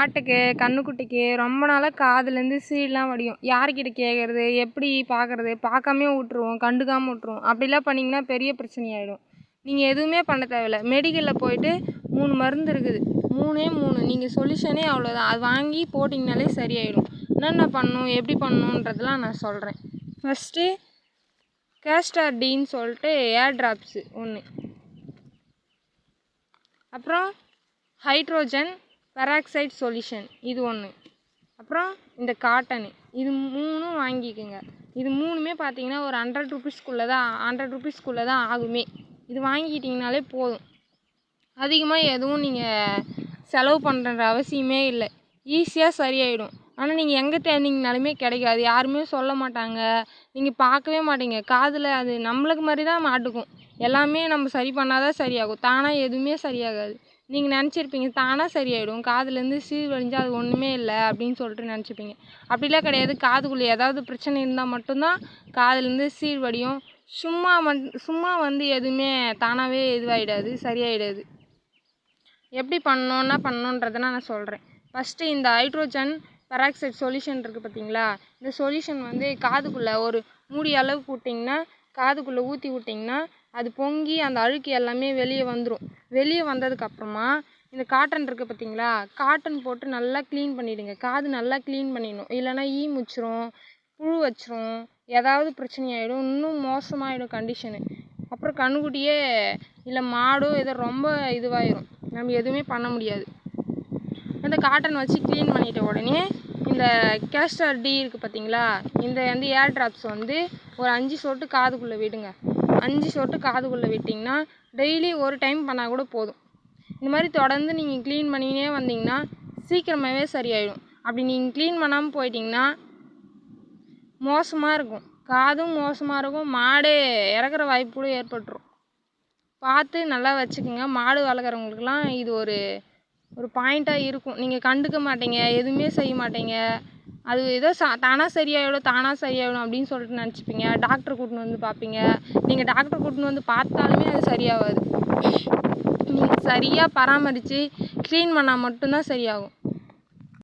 மாட்டுக்கு கன்றுக்குட்டிக்கு ரொம்ப நாளாக காதுலேருந்து சீடெலாம் வடியும். யார்கிட்ட கேட்குறது எப்படி பார்க்குறது பார்க்காமயே விட்ருவோம் கண்டுக்காமல் விட்ருவோம் அப்படிலாம் பண்ணிங்கன்னா பெரிய பிரச்சனையாயிடும். நீங்கள் எதுவுமே பண்ண தேவையில்ல. மெடிக்கலில் போயிட்டு மூணு மருந்து இருக்குது. மூணே மூணு. நீங்கள் சொல்யூஷனே அவ்வளோதான் அது வாங்கி போட்டிங்கனாலே சரியாயிடும். என்னென்ன பண்ணணும் எப்படி பண்ணணுன்றதெல்லாம் நான் சொல்கிறேன் ஃபஸ்ட்டு கேஸ்டார் டீன்னு சொல்லிட்டு ஏர் ட்ராப்ஸு ஒன்று அப்புறம் ஹைட்ரோஜன் பெராக்சைட் சொல்யூஷன் இது ஒன்று அப்புறம் இந்த காட்டனு இது மூணும் வாங்கிக்கோங்க. இது மூணுமே பார்த்தீங்கன்னா ஒரு ஹண்ட்ரட் ருபீஸ்க்குள்ளே தான் ஹண்ட்ரட் ருபீஸ்க்குள்ளே தான் ஆகுமே. இது வாங்கிக்கிட்டிங்கனாலே போதும். அதிகமாக எதுவும் நீங்கள் செலவு பண்ணுற அவசியமே இல்லை. ஈஸியாக சரியாயிடும். ஆனால் நீங்கள் எங்கே தேடினீங்கனாலுமே கிடைக்காது. யாருமே சொல்ல மாட்டாங்க. நீங்கள் பார்க்கவே மாட்டீங்க. காதில் அது நம்மளுக்கு மாதிரி தான் மாட்டுக்கும். எல்லாமே நம்ம சரி பண்ணால் தான் சரியாகும். தானாக எதுவுமே சரியாகாது. நீங்கள் நினச்சிருப்பீங்க தானாக சரியாயிடும். காதுலேருந்து சீழ் வழிஞ்சால் அது ஒன்றுமே இல்லை அப்படின்னு சொல்லிட்டு நினச்சிப்பீங்க. அப்படிலாம் கிடையாது. காதுக்குள்ளே ஏதாவது பிரச்சனை இருந்தால் மட்டும்தான் காதுலேருந்து சீழ் வடியும். சும்மா வந் சும்மா வந்து எதுவுமே தானாகவே இதுவாகிடாது சரியாயிடாது. எப்படி பண்ணோன்னா பண்ணணுன்றதை நான் சொல்கிறேன் ஃபஸ்ட்டு இந்த ஹைட்ரோஜன் பெராக்சைட் சொல்யூஷன் இருக்குது பார்த்தீங்களா? இந்த சொல்யூஷன் வந்து காதுக்குள்ளே ஒரு மூடி அளவுக்கு விட்டிங்கன்னா காதுக்குள்ளே ஊற்றி விட்டிங்கன்னா அது பொங்கி அந்த அழுக்கு எல்லாமே வெளியே வந்துடும் வெளியே வந்ததுக்கப்புறமா இந்த காட்டன் இருக்குது பார்த்தீங்களா காட்டன் போட்டு நல்லா க்ளீன் பண்ணிவிடுங்க காது நல்லா க்ளீன் பண்ணிடணும். இல்லைன்னா ஈ முச்சிரும் புழு வச்சிரும். ஏதாவது பிரச்சனையாகிடும் இன்னும் மோசமாகிடும் கண்டிஷனு அப்புறம் கன்றுக்குட்டியே இல்லை மாடோ ஏதோ ரொம்ப இதுவாயிரும். நம்ம எதுவுமே பண்ண முடியாது. அந்த காட்டன் வச்சு க்ளீன் பண்ணிட்ட உடனே இந்த கேஸ்டர் டீ இருக்குது பார்த்தீங்களா இந்த வந்து ஏர் ட்ராப்ஸ் வந்து ஒரு அஞ்சு சொட்டு காதுக்குள்ளே விடுங்க. அஞ்சு சொட்டு காதுக்குள்ளே விட்டிங்கன்னா டெய்லி ஒரு டைம் பண்ணால் கூட போதும். இந்த மாதிரி தொடர்ந்து நீங்கள் க்ளீன் பண்ணினே வந்தீங்கன்னா சீக்கிரமாகவே சரியாயிடும் அப்படி நீங்கள் க்ளீன் பண்ணாமல் போயிட்டிங்கன்னா மோசமாக இருக்கும். காதும் மோசமாக இருக்கும் மாடு இறக்குற வாய்ப்பு கூட ஏற்பட்டுரும். பார்த்து நல்லா வச்சுக்கோங்க. மாடு வளர்க்குறவங்களுக்குலாம் இது ஒரு ஒரு பாயிண்ட்டாக இருக்கும். நீங்கள் கண்டுக்க மாட்டீங்க எதுவுமே செய்ய மாட்டீங்க. அது ஏதோ சா தானாக சரியாயிடும் தானாக சரியாயிடும் அப்படின்னு சொல்லிட்டு நினச்சிப்பீங்க. டாக்டர் கூட்டின்னு வந்து பார்ப்பீங்க. நீங்கள் டாக்டர் கூட்டின்னு வந்து பார்த்தாலுமே அது சரியாகாது. நீங்கள் சரியாக பராமரித்து க்ளீன் பண்ணால் மட்டும்தான் சரியாகும்.